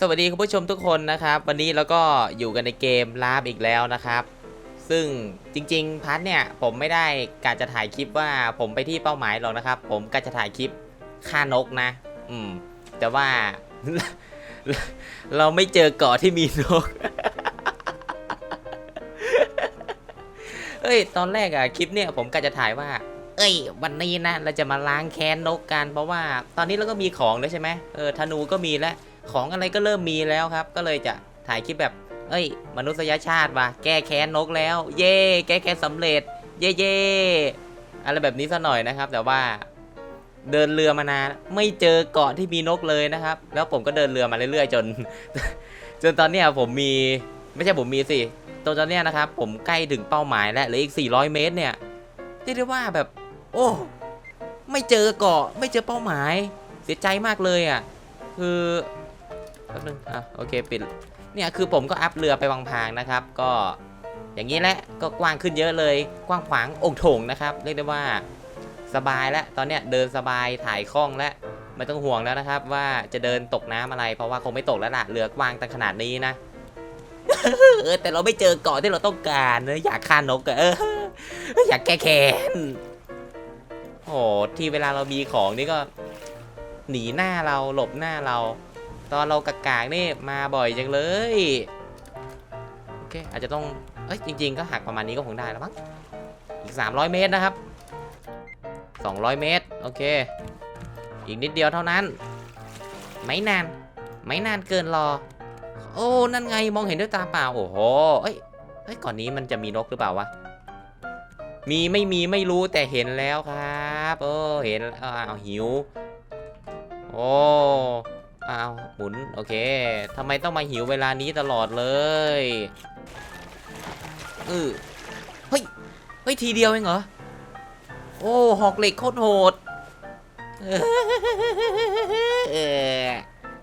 สวัสดีคุณผู้ชมทุกคนนะครับ วันนี้เราก็อยู่กันในเกมลาบอีกแล้วนะครับ ซึ่งจริงๆพัทเนี่ยผมไม่ได้กาจะถ่ายคลิปว่าผมไปที่เป้าหมายหรอกนะครับ ผมก็จะถ่ายคลิปฆ่านกนะ อืม แต่ว่า เราไม่เจอเกาะที่มีนกเอ้ยตอนแรกอะคลิปเนี่ยผมก็จะถ่ายว่า เอ้ย วันนี้นะเราจะมาล้างแค้นนกกัน เพราะว่าตอนนี้เราก็มีของแล้วใช่ไหมเออธนูก็มีแล้วของอะไรก็เริ่มมีแล้วครับ ก็เลยจะถ่ายคลิปแบบ เอ้ย มนุษยชาติว่ะแก้แค้นนกแล้ว เย่แก้แค้นสำเร็จ เย่เย่อะไรแบบนี้ซะหน่อยนะครับ แต่ว่าเดินเรือมานานไม่เจอเกาะที่มีนกเลยนะครับ แล้วผมก็เดินเรือมาเรื่อยๆ จน จนตอนเนี้ยผมมีไม่ใช่ผมมีสิตอนตอนเนี้ยนะครับ ผมใกล้ถึงเป้าหมายแล้วเหลืออีก 400 เมตรเนี่ยเรียกได้ว่าแบบ โอ้ ไม่เจอเกาะไม่เจอเป้าหมาย เสียใจมากเลยอะ คือแป๊บนึงอะโอเคปิดเนี่ยคือผมก็อัพเรือไปวังพางนะครับ ก็อย่างนี้แหละก็กว้างขึ้นเยอะเลย กว้างขวางองค์โถงนะครับ เรียกได้ว่าสบายแล้วตอนเนี้ยเดินสบายถ่ายคล่องแล้วไม่ต้องห่วงแล้วนะครับ ว่าจะเดินตกน้ำอะไร เพราะว่าคงไม่ตกแล้วล่ะเรือกว้างตั้งขนาดนี้นะเออแต่เราไม่เจอเกาะที่เราต้องการอยากฆ่านกเอออยากแก้แค้น โอ้ที่เวลาเรามีของนี่ก็หนีหน้าเราหลบหน้าเรา ตอนเรากากากนี่มาบ่อยจังเลยโอเคอาจจะต้องเอ้ยจริง ๆ ก็หักประมาณนี้ก็คงได้แล้วมั้งอีก 300 เมตรนะครับ 200 เมตรโอเค อีกนิดเดียวเท่านั้น ไม่นาน ไม่นานเกินรอ โอ้นั่นไงมองเห็นด้วยตาเปล่าโอ้โหเอ้ยเอ้ยก่อนนี้มันจะมีนกหรือเปล่าวะมีไม่มีไม่รู้แต่เห็นแล้วครับ โอ้เห็นอ้าวหิว โอ้อ้าวหมุนโอเคทำไมต้องมาหิวเวลานี้ตลอดเลยเออเฮ้ยเฮ้ยทีเดียวเองเหรอโอ้หอกเหล็กโคตรโหด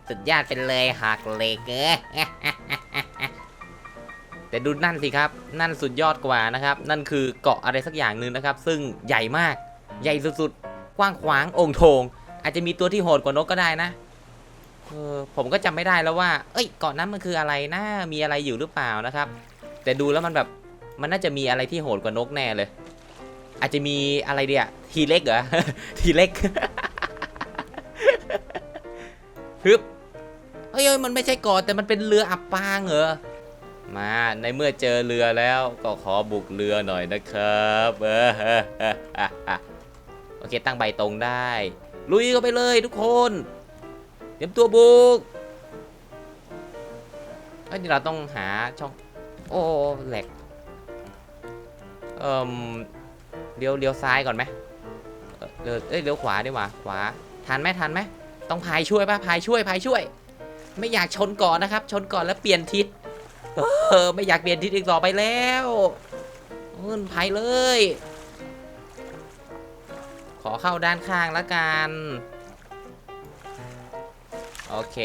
สุดยอดเป็นเลยหอกเหล็กเออแต่ดูนั่นสิครับ นั่นสุดยอดกว่านะครับ นั่นคือเกาะอะไรสักอย่างหนึ่งนะครับ ซึ่งใหญ่มาก ใหญ่สุดๆ กว้างขวางองค์โถง อาจจะมีตัวที่โหดกว่านกก็ได้นะเออผมก็จำไม่ได้แล้วว่า เอ้ยเกาะนั้นมันคืออะไรนะมีอะไรอยู่หรือเปล่านะครับ แต่ดูแล้วมันแบบมันน่าจะมีอะไรที่โหดกว่านกแน่เลย อาจจะมีอะไรเดียทีเล็กเหรอทีเล็กฮึบเฮ้ยมันไม่ใช่เกาะแต่มันเป็นเรืออับปางเหรอมาในเมื่อเจอเรือแล้วก็ขอบุกเรือหน่อยนะครับ โอเคตั้งใบตรงได้ ลุยเข้าไปเลยทุกคนเตรียมตัวบุกเอ้ยนี่เราต้องหาช่อง โอ้แหลกเอ่มเลี้ยวเลี้ยวซ้ายก่อนไหมเออเลี้ยวเอ้ยเลี้ยวขวาดีกว่าขวาทันไหมทันไหมต้องพายช่วยป่ะพายช่วยพายช่วย ไม่อยากชนก่อนนะครับ ชนก่อนแล้วเปลี่ยนทิศเออไม่อยากเปลี่ยนทิศอีกต่อไปแล้วเอิ้นพายเลย ขอเข้าด้านข้างละกัน โอเค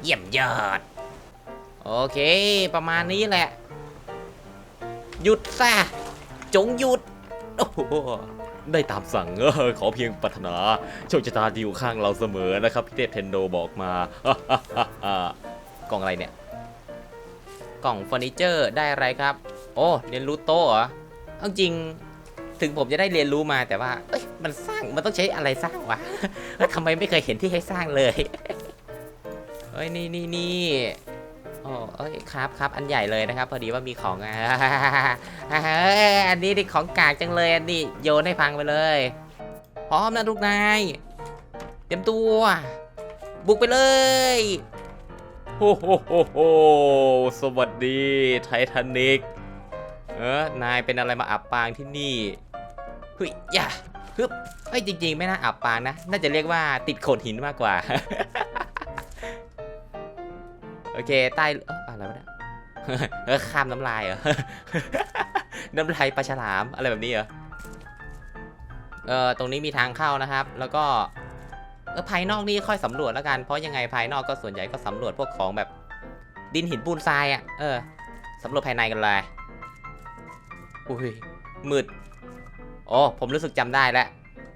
เยี่ยมยอด โอเค ประมาณนี้แหละ หยุดซะ จงหยุด โอ้โหได้ตามสั่งเออขอเพียงปรารถนาโชคชะตาดีอยู่ข้างเราเสมอนะครับพี่เทพเทนโดบอกมากล่องอะไรเนี่ย กล่องเฟอร์นิเจอร์ได้อะไรครับ โอ้เรียนรู้โต๊ะเหรอเอาจริง ถึงผมจะได้เรียนรู้มาแต่ว่า เอ้ยมันสร้างมันต้องใช้อะไรสร้างวะแล้วทำไมไม่เคยเห็นที่ให้สร้างเลยเอ้ยนี่นี่นี่โอ้เอ้ยครับครับอันใหญ่เลยนะครับ พอดีว่ามีของอะอันนี้นี่ของกากจังเลยอันนี้โยนให้พังไปเลยพร้อมนะทุกนายเตรียมตัว บุกไปเลยโอ้โหโหโหสวัสดีไททานิกเออนายเป็นอะไรมาอับปางที่นี่ เฮ้ยอย่าฮึบเฮ้ยจริง ๆ ไม่น่าอับปางนะ น่าจะเรียกว่าติดโขดหินมากกว่า โอเค ใต้เอ้ออะไรวะเนี่ยเออข้ามน้ำลายเหรอ น้ำลายปลาฉลามอะไรแบบนี้เหรอ เออตรงนี้มีทางเข้านะครับ แล้วก็ เออภายนอกนี่ค่อยสำรวจแล้วกัน เพราะยังไงภายนอกก็ส่วนใหญ่ก็สำรวจพวกของแบบดินหินปูนทรายอะ เออสำรวจภายในกันเลย อุ้ยมืด โอ้ผมรู้สึกจำได้แล้ว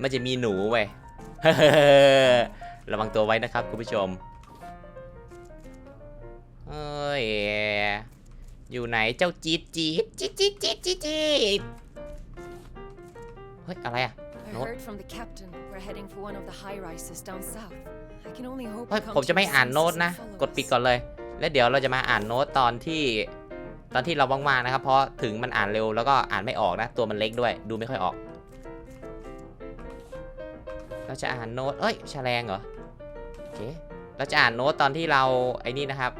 มันจะมีหนูเว้ยระวังตัวไว้นะครับคุณผู้ชมเอ้ยอยู่ไหนเจ้าจี๊ดจี๊ดจี๊ดจี๊ดจี๊ดจี๊ดจี๊ดเฮ้ยอะไรอะ I Note. heard from the captain. We're heading for one of the high rises down south. I can only hope เฮ้ย he comes ผมจะไม่ to his อ่านโน้ต senses นะ and follow กดปิด us. ก่อนเลย แล้วเดี๋ยวเราจะมาอ่านโน้ตตอนที่ ตอนที่เราว่างๆนะครับเพราะถึงมันอ่านเร็วแล้วก็อ่านไม่ออกนะ ตัวมันเล็กด้วย ดูไม่ค่อยออก เราจะอ่านโน้ตเอ้ยแฉลงเหรอโอเคเราจะอ่านโน้ตตอนที่เราไอ้นี่นะครับ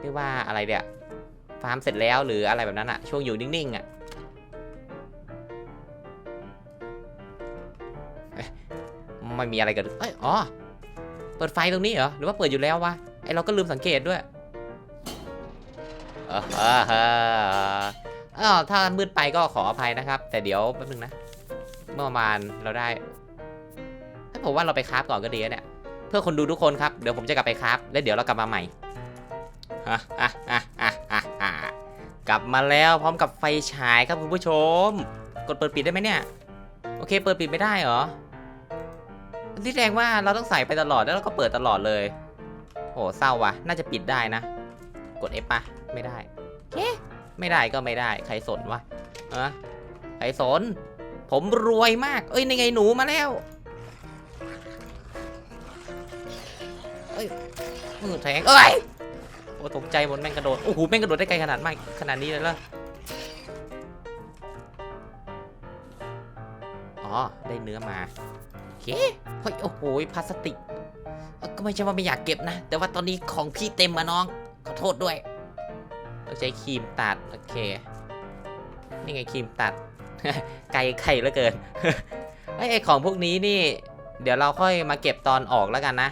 เรียกว่าอะไรเดี๋ยฟาร์มเสร็จแล้วหรืออะไรแบบนั้นอะช่วงอยู่นิ่งๆอะเอ๊ะไม่มีอะไรเกันเอ้ยอ๋อ เปิดไฟตรงนี้เหรอ หรือว่าเปิดอยู่แล้ววะ ไอเราก็ลืมสังเกตด้วย ออเออเออถ้ามืดไปก็ขออภัยนะครับ แต่เดี๋ยวแป๊บนึงนะ เมื่อประมาณเราได้ให้ยผมว่าเราไปคราฟก่อนก็ดีนะเนี่ย เพื่อคนดูทุกคนครับ เดี๋ยวผมจะกลับไปคราฟแล้วเดี๋ยวเรากลับมาใหม่ฮะฮะฮะฮะฮะฮะกลับมาแล้วพร้อมกับไฟฉายครับคุณผู้ชม กดเปิดปิดได้ไหมเนี่ย โอเค เปิดปิดไม่ได้เหรอที่แสดงว่าเราต้องใส่ไปตลอดแล้วเราก็เปิดตลอดเลย โหเศร้าว่ะ น่าจะปิดได้นะ กด F ปะ ไม่ได้เอ๊ะไม่ได้ก็ไม่ได้ ใครสนวะอะใครสน ผมรวยมาก เอ้ยในไงหนูมาแล้วเอ้ยมือแทงเอ้ยโอ้ตกใจหมดแม่งกระโดดโอ้โหแม่งกระโดดได้ไกลขนาดมากขนาดนี้เลยเหรออ๋อได้เนื้อมาโอเคเฮ้ยโอ้โหพลาสติกเอ้าก็ไม่ใช่ว่าไม่อยากเก็บนะ แต่ว่าตอนนี้ของพี่เต็มมาน้อง ขอโทษด้วย ต้องใช้ครีมตัด โอเค นี่ไงครีมตัด ไกลไข่เหลือเกินเฮ้ยไอของพวกนี้นี่ เดี๋ยวเราค่อยมาเก็บตอนออกแล้วกันนะ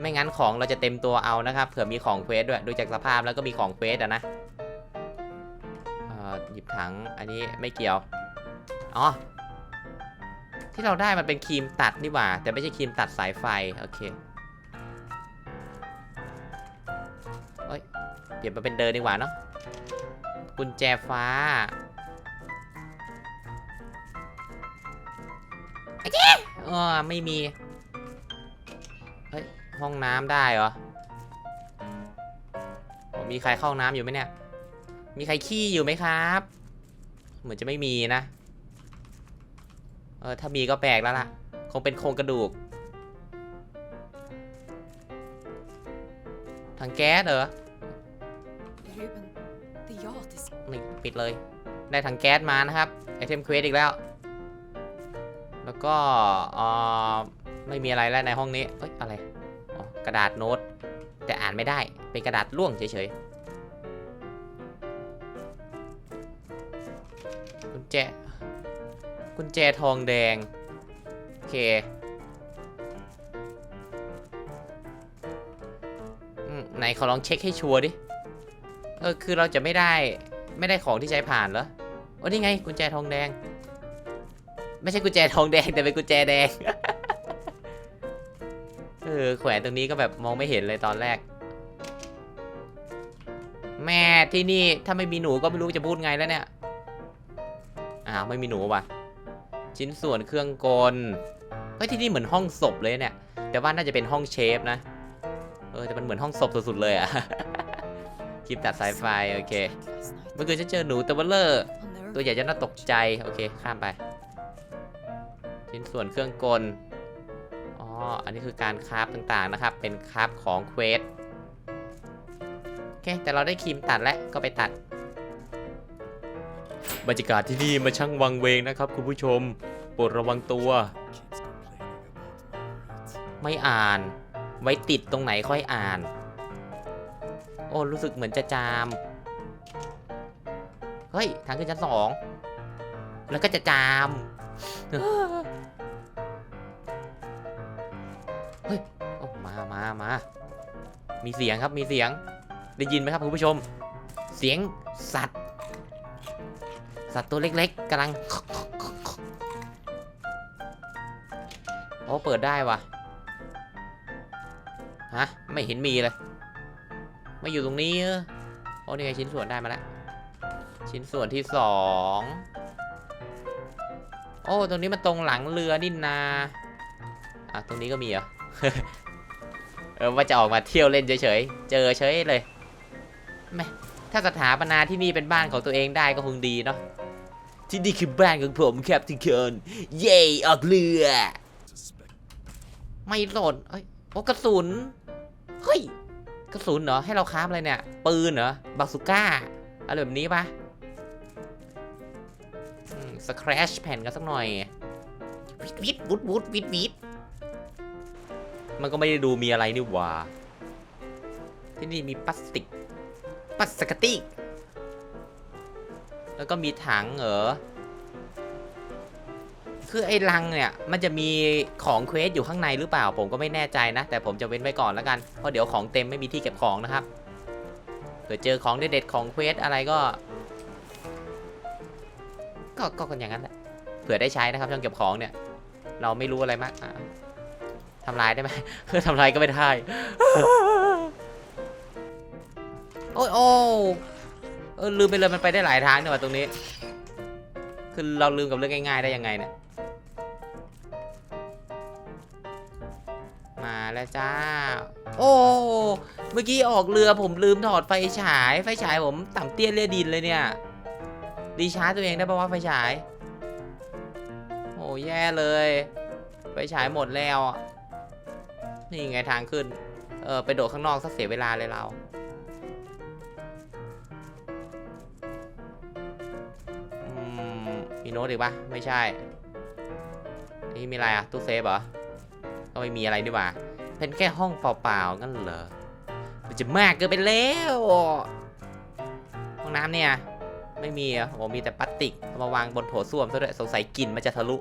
ไม่งั้นของเราจะเต็มตัวเอานะครับ เผื่อมีของเควสด้วย ดูจากสภาพแล้วก็มีของเควสอะนะเอ่อหยิบถัง อันนี้ไม่เกี่ยว อ๋อ ที่เราได้มันเป็นครีมตัดนี่หว่า แต่ไม่ใช่ครีมตัดสายไฟ โอเคเอ้ย ลี่ยนมาเป็นเดินดีกว่าเนาะกุญแจฟ้าไอ้เจ๊เออไม่มี เฮ้ย ห้องน้ำได้เหรอมีใครเข้าห้องน้ำอยู่ไหมเนี่ย มีใครขี้อยู่ไหมครับ เหมือนจะไม่มีนะ เออ ถ้ามีก็แปลกแล้วล่ะ คงเป็นโครงกระดูกถังแก๊สเหรอ ปิดเลย ได้ถังแก๊สมานะครับไอเทมเควสอีกแล้ว แล้วก็ไม่มีอะไรแล้วในห้องนี้เอ้ยอะไรกระดาษโน้ต แต่อ่านไม่ได้เป็นกระดาษร่วงเฉยๆกุญแจกุญแจทองแดง โอเคไหนขอลองเช็คให้ชัวร์ดิ เออ คือเราจะไม่ได้ ไม่ได้ของที่ใช้ผ่านเหรอโอ้นี่ไงกุญแจทองแดง ไม่ใช่กุญแจทองแดงแต่เป็นกุญแจแดง เออแขวนตรงนี้ก็แบบมองไม่เห็นเลยตอนแรก แม่ที่นี่ถ้าไม่มีหนูก็ไม่รู้จะพูดไงแล้วเนี่ย อ้าวไม่มีหนูว่ะ ชิ้นส่วนเครื่องกลเฮ้ยที่นี่เหมือนห้องศพเลยเนี่ย แต่ว่าน่าจะเป็นห้องเชฟนะ เออแต่มันเหมือนห้องศพสุดๆเลยอะ คลิปตัดสายไฟโอเค เมื่อคืนฉันเจอหนูตัวเบลเลอร์ ตัวใหญ่จะน่าตกใจ โอเค ข้ามไป ชิ้นส่วนเครื่องกล อ๋อ อันนี้คือการคราฟต่างๆนะครับ เป็นคราฟของเควส โอเค แต่เราได้ครีมตัดแล้ว ก็ไปตัด บรรยากาศที่นี่มาช่างวังเวงนะครับ คุณผู้ชม โปรดระวังตัว ไม่อ่าน ไว้ติดตรงไหนค่อยอ่าน อ้รู้สึกเหมือนจะจาม เฮ้ย ทางขึ้นชั้นสอง แล้วก็จะจาม เฮ้ยมามามา มีเสียงครับ มีเสียง ได้ยินไหมครับคุณผู้ชม เสียงสัตว์ สัตว์ตัวเล็กๆกำลังโอ้เปิดได้วะฮะ ไม่เห็นมีเลย ไม่อยู่ตรงนี้เออโอ้นี่ไงชิ้นส่วนได้มาแล้ว ชิ้นส่วนที่สองโอ้ตรงนี้มันตรงหลังเรือนี่นาอะตรงนี้ก็มีเหรอเออว่าจะออกมาเที่ยวเล่นเฉยๆ เจอเฉยเลยแม่ถ้าสถาปนาที่นี่เป็นบ้านของตัวเองได้ก็คงดีเนาะ ที่นี่คือบ้านของผมครับทุกคนเย่ออกเรือ ไม่โหลดเอ้ย โอ้กระสุน เฮ้ย กระสุนเหรอ ให้เราคราฟอะไรเนี่ย ปืนเหรอบาสุก้าอะไรแบบนี้ปะสครัชแผ่นกันสักหน่อย วิดวิดวุดวุดวิดวิดมันก็ไม่ได้ดูมีอะไรนี่หว่า ที่นี่มีพลาสติกพลาสติก แล้วก็มีถังเหรอ คือไอ้ลังเนี่ยมันจะมีของเควสอยู่ข้างในหรือเปล่า ผมก็ไม่แน่ใจนะ แต่ผมจะเว้นไว้ก่อนแล้วกัน เพราะเดี๋ยวของเต็มไม่มีที่เก็บของนะครับเผื่อเจอของเด็ดๆของเควสอะไรก็ ก็ก็กันอย่างนั้นแหละเผื่อได้ใช้นะครับช่องเก็บของเนี่ย เราไม่รู้อะไรมากทำลายได้ไหมคือทำลายก็ไม่ได้โอ้ยโอ้เออลืมไปเลยมันไปได้หลายทางเนี่ยว่ะตรงนี้ คือเราลืมกับเรื่องง่ายๆได้ยังไงเนี่ย จ้า โอ้เมื่อกี้ออกเรือผมลืมถอดไฟฉาย ไฟฉายผมต่ำเตี้ยเลียดินเลยเนี่ยรีชาร์จตัวเองได้ปะว่าไฟฉาย โอ้แย่เลย ไฟฉายหมดแล้ว นี่ไงทางขึ้น เออไปโดดข้างนอกสักเสียเวลาเลยเราอืมมีโน้ตอีกปะไม่ใช่ นี่มีอะไรอะตู้เซฟเหรอ ก็ไม่มีอะไรนี่หว่า เป็นแค่ห้องเปล่าๆงั้นเหรอมันจะมากเกินไปแล้วห้องน้ำเนี่ย ไม่มีอะโอ้มีแต่พลาสติกเอามาวางบนโถส้วมซะด้วยสงสัยกลิ่นมันจะทะลุ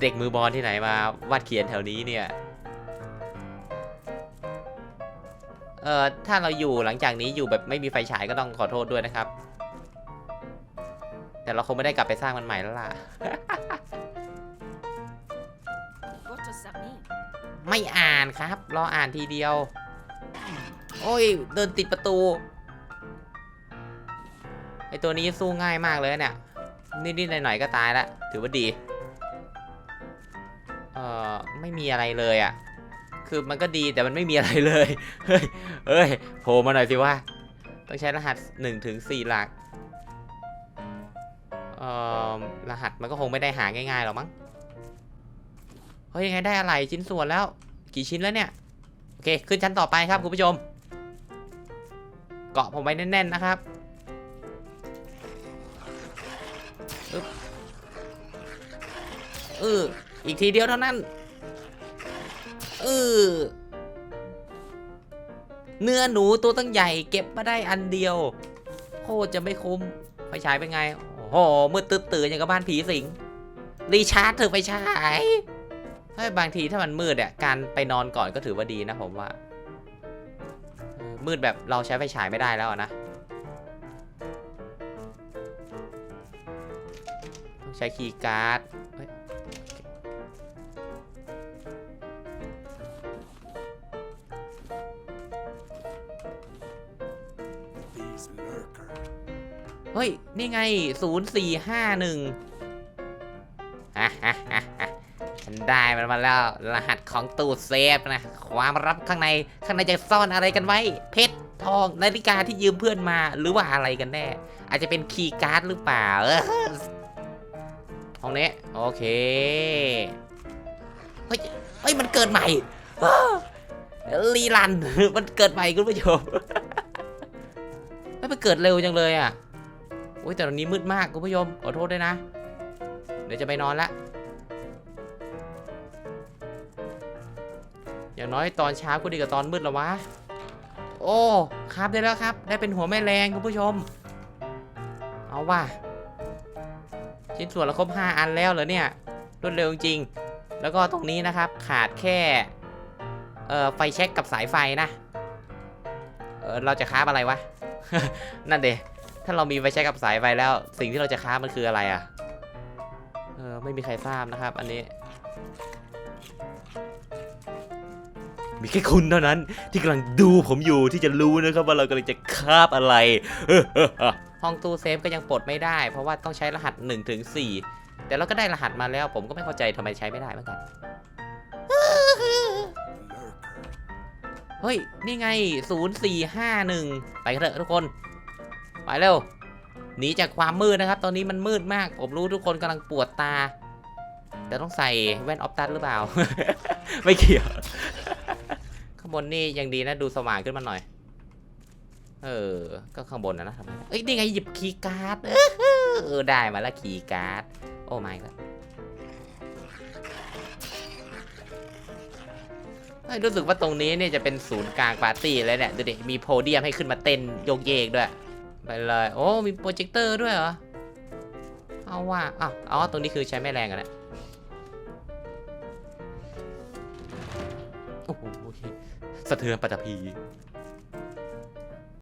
เด็กมือบอลที่ไหนมาวาดเขียนแถวนี้เนี่ยเอ่อถ้าเราอยู่หลังจากนี้อยู่แบบไม่มีไฟฉายก็ต้องขอโทษด้วยนะครับ แต่เราคงไม่ได้กลับไปสร้างมันใหม่แล้วล่ะ ไม่อ่านครับ รออ่านทีเดียว โอ้ย เดินติดประตู ไอตัวนี้สู้ง่ายมากเลยเนี่ยนิดๆหน่อยๆก็ตายละ ถือว่าดี เอ่อ ไม่มีอะไรเลยอะ่ะ คือมันก็ดีแต่มันไม่มีอะไรเลย เฮ้ย เฮ้ย โผล่มาหน่อยสิว่า ต้องใช้รหัส1ถึง4หลัก เอ่อ รหัสมันก็คงไม่ได้หาง่ายๆหรอกมั้ง เฮ้ยยังไงได้อะไรชิ้นส่วนแล้ว กี่ชิ้นแล้วเนี่ย โอเค ขึ้นชั้นต่อไปครับคุณผู้ชม เกาะผมไว้แน่นๆนะครับอึ๊บเอออีกทีเดียวเท่านั้นเออเนื้อหนูตัวตั้งใหญ่เก็บมาได้อันเดียวโคตรจะไม่คุ้มไฟฉายเป็นไง โอ้โหมืดตื้อๆอย่างกับบ้านผีสิง รีชาร์จเถอะไฟฉาย ฮ้ยบางทีถ้ามันมืดอะการไปนอนก่อนก็ถือว่าดีนะผมว่า มืดแบบเราใช้ไฟฉายไม่ได้แล้วนะต้องใช้คีย์การ์ดเฮ้ยเฮ้ยนี่ไง 0451 ได้มันมาแล้วรหัสของตู้เซฟนะ ความลับข้างในข้างในจะซ่อนอะไรกันไว้ เพชรทองนาฬิกาที่ยืมเพื่อนมาหรือว่าอะไรกันแน่ อาจจะเป็นคีย์การ์ดหรือเปล่าห้องนี้โอเคเฮ้ยเฮ้ยมันเกิดใหม่อ้าวลีลันมันเกิดใหม่คุณผู้ชมเฮ้ยมันเกิดเร็วจังเลยอะโอ้ยแต่ตอนนี้มืดมากคุณผู้ชมขอโทษด้วยนะ เดี๋ยวจะไปนอนละ อย่างน้อยตอนเช้าก็ดีกว่าตอนมืดแล้ววะ โอ้ครับได้แล้วครับ ได้เป็นหัวแม่แรงคุณผู้ชม เอาว่ะชิ้นส่วนเราครบ5 อันแล้วเหรอเนี่ยรวดเร็วจริง แล้วก็ตรงนี้นะครับขาดแค่เอ่อไฟเช็คกับสายไฟนะเออเราจะค้าอะไรวะ นั่นเดถ้าเรามีไฟเช็คกับสายไฟแล้ว สิ่งที่เราจะค้ามันคืออะไรอะ่ะเออไม่มีใครทราบนะครับ อันนี้ มีแค่คุณเท่านั้น ที่กำลังดูผมอยู่ที่จะรู้นะครับว่าเรากำลังจะคาบอะไร ห้องตู้เซฟก็ยังปลดไม่ได้ เพราะว่าต้องใช้รหัส1ถึง4แต่เราก็ได้รหัสมาแล้ว ผมก็ไม่เข้าใจทำไมใช้ไม่ได้เหมือนกัน เฮ้ย นี่ไง 0451 ไปกันเถอะทุกคน ไปเร็ว หนีจากความมืดนะครับ ตอนนี้มันมืดมาก ผมรู้ทุกคนกำลังปวดตา แต่ต้องใส่แว่นออฟตัสหรือเปล่า ไม่เกี่ยว บนนี่ยังดีนะดูสว่างขึ้นมาหน่อย เออ ก็ข้างบนนะนะทำไมเอ้ยนี่ไงหยิบคีย์การ์ดเออได้มาแล้วคีย์การ์ดโอ้ไม่ล้วเฮ้ยรู้สึกว่าตรงนี้เนี่ยจะเป็นศูนย์กลางปาร์ตี้เลยเนี่ย ดูดิ มีโพเดียมให้ขึ้นมาเต้นโยกเยกด้วย ไปเลย โอ้ มีโปรเจคเตอร์ด้วยเหรอ เอาว่าอ๋อ ตรงนี้คือใช้แม่แรงกันแหละ สะเทือนปัตภี